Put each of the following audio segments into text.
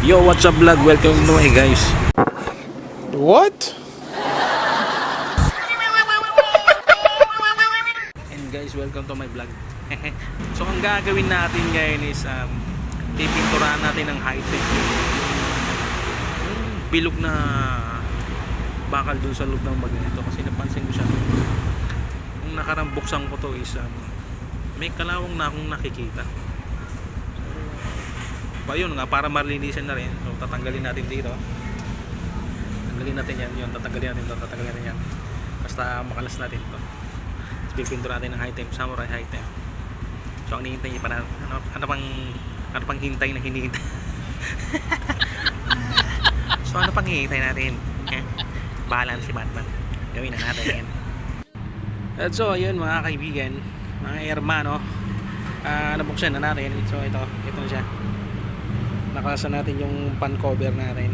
Yo, what's up vlog? Welcome to my guys. What? And guys, welcome to my vlog. so, ang gagawin natin ngayon is um, pipinturahan natin ng high-tech yung bilog na bakal dun sa loob ng magneto kasi napansin ko siya nung nakarang buksan ko to is um, may kalawang na akong nakikita so, yun nga para marlinisan na rin. So tatanggalin natin dito. Tanggalin natin yan yun tatanggalin natin to tatanggalin natin yan. Basta makalas natin to. Tapos pipintura natin ng high temp samurai high temp. So ang hinihintay pa na ano, ano pang ano pang hintay na hinihintay? So ano pang hihintay natin? Eh, bahala na si Batman. Gawin na natin yan. At so ayun mga kaibigan mga hermano uh, nabuksan na natin. So ito ito na siya nakasa natin yung pan cover natin.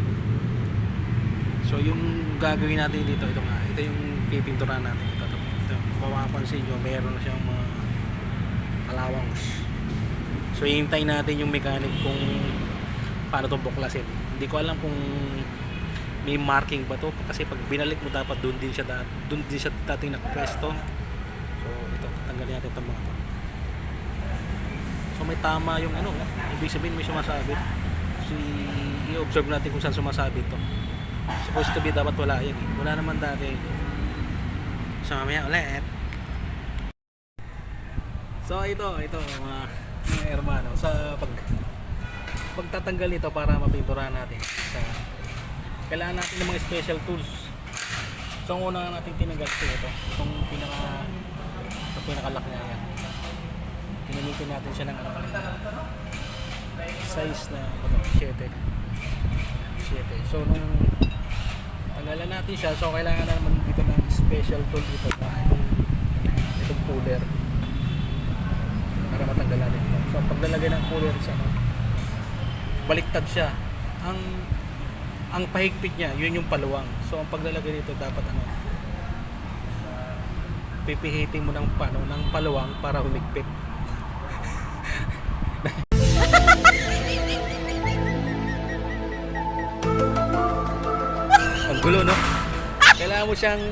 So yung gagawin natin dito ito nga ito yung pipinturan natin. Ito, ito, ito. kung nyo meron na siyang mga alawangs so hintay natin yung mechanic kung paano itong buklasin. Hindi ko alam kung may marking ba to kasi pag binalik mo dapat doon din siya doon din siya dating nakapwesto. So ito tanggalin natin itong mga to. So may tama yung ano ibig sabihin may sumasabit so i- i-observe natin kung saan sumasabit to. Supposed to be dapat wala yan eh. wala naman dati. So mamaya ulit. So ito ito mga, mga hermano. Sa pag pagtatanggal nito para mapinturahan natin sa kailangan natin ng mga special tools. So ang una natin tinanggal ito ito. Itong pinaka ito pinakalak niya yan pinamitin natin siya ng ano size na ano, 7 7 so nung tanggalan natin siya so kailangan na naman dito ng special tool dito na itong puller para matanggal natin ito. So pag nalagay ng puller sa ano baliktad siya. Ang ang pahigpit niya yun yung paluwang. So ang paglalagay dito dapat ano pipihitin mo ng pano ng paluwang para humigpit gulo no? Kailangan mo siyang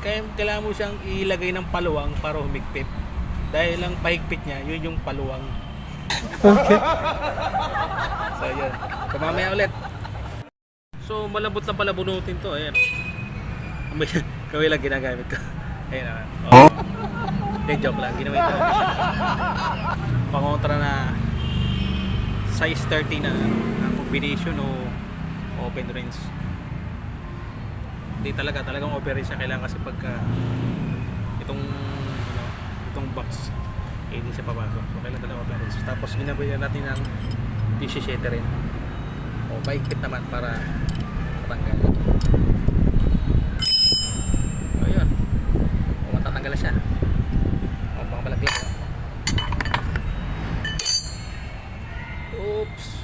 kaya- kailangan mo siyang ilagay ng paluwang para humigpit. Dahil ang pahigpit niya yun yung paluwang. So yun. So mamaya ulit. So malambot na pala bunutin to ayan. May kaway lang ginagamit ko. Ayun naman. Oh. Hindi, joke lang. Ginawa ito. Pangontra na size 30 na. Na combination o open range hindi talaga talagang range na kailangan kasi pagka itong ano, itong box eh, hindi siya pabago so kailangan talaga open range tapos ginabayan natin ng 17 rin. O paikit naman para matanggal o yun o matatanggal na siya o mga balaglag oops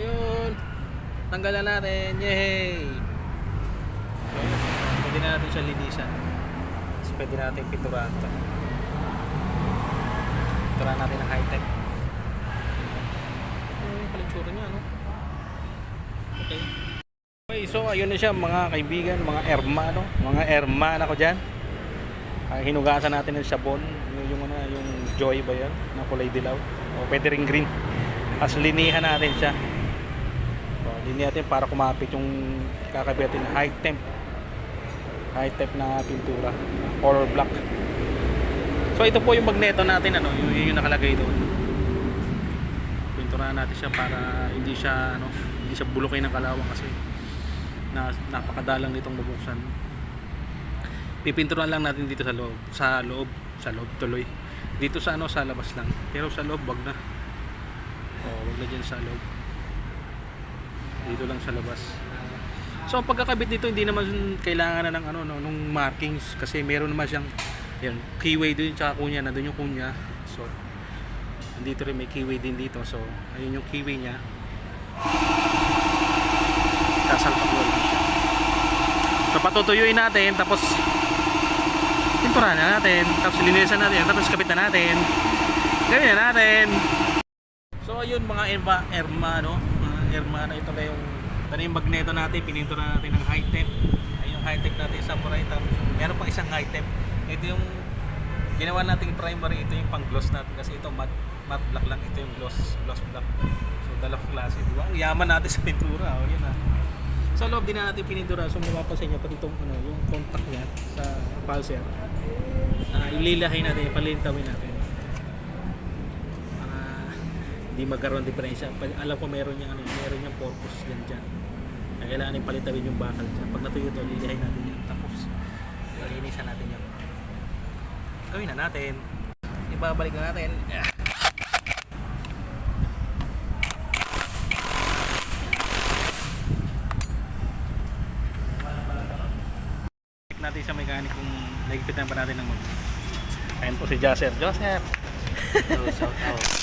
so yun tanggalan natin. Yay pwede na natin siya linisan. Tapos pwede natin piturahan to. Piturahan natin ng high tech ano yung palitsura niya no? Okay. Okay, so ayun na siya mga kaibigan, mga hermano, mga hermana ko diyan. Ay hinugasan natin ng sabon, yung, ano, yung joy ba 'yan, na kulay dilaw. O pwede ring green. As linihan natin siya. O, linihan natin para kumapit yung kakabitin high temp. High temp na pintura, color black. So ito po yung magneto natin ano, yung, yung nakalagay doon. Pinturahan natin siya para hindi siya ano, hindi siya bulukin ng kalawang kasi na napakadalang nitong bubuksan. Pipinturan lang natin dito sa loob, sa loob, sa loob tuloy. Dito sa ano sa labas lang. Pero sa loob wag na. Oh, wag na diyan sa loob. Dito lang sa labas. So ang pagkakabit dito hindi naman kailangan na ng ano no, nung markings kasi meron naman siyang yan, keyway din tsaka kunya na doon yung kunya. So dito rin may keyway din dito. So ayun yung keyway niya. Sasalpak lang siya. So patutuyuin natin tapos Pinturahan na natin. Tapos linisan natin. Tapos kapitan natin. Na natin. So ayun mga erma, erma no? Na ito na yung na yung magneto natin. Pinintura natin ng high-tech. Ayun yung high-tech natin samurai. Tapos meron pang isang high-tech. Ito yung ginawa nating primary. Ito yung pang gloss natin. Kasi ito matte, matte black lang. Ito yung gloss, gloss black. So dalawang klase. Di ba? Ang yaman natin sa pintura. O yun ah. Sa loob din na natin pinintura. So mapapansin nyo pati itong ano, yung contact niya sa pulser. Ah, ililahay natin, palintawin natin. Para hindi magkaroon diferensya. Alam ko meron niyang ano, meron niyang purpose yan dyan. Kaya kailangan yung palitawin yung bakal dyan. Pag natuyo to, lilihay natin yan. Tapos, linisan natin yan. Gawin na natin. Ibabalik na natin. Check natin sa mechanic kung nagpitan pa natin ng mag Ayan po si Jasser. Joseph! So, shout out.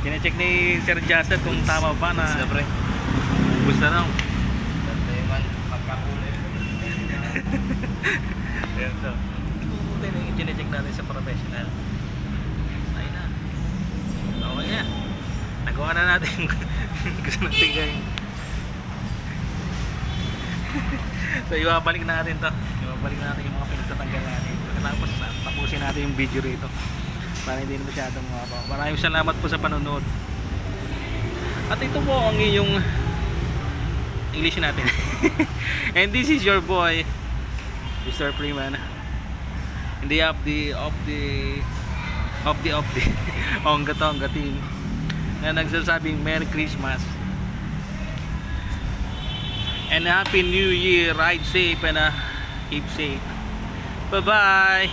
Kine-check ni Sir Jasser kung tama ba na Siyempre, gusto na. dati man pagkakulay. Ayan so. Ito yung kine-check natin sa professional. Ayun na. Okay na. Nagawa na natin. gusto natin gawin. so ibabalik natin to. Ibabalik natin yung mga pinagtatanggal natin. Tapos tapusin natin yung video rito. Para hindi na masyadong mababa. Maraming salamat po sa panonood. At ito po ang inyong English natin. And this is your boy, Mr. Freeman. In the of the of the of the of the Onga Tonga team na nagsasabing Merry Christmas and Happy New Year. Ride safe and uh, keep safe. Bye-bye.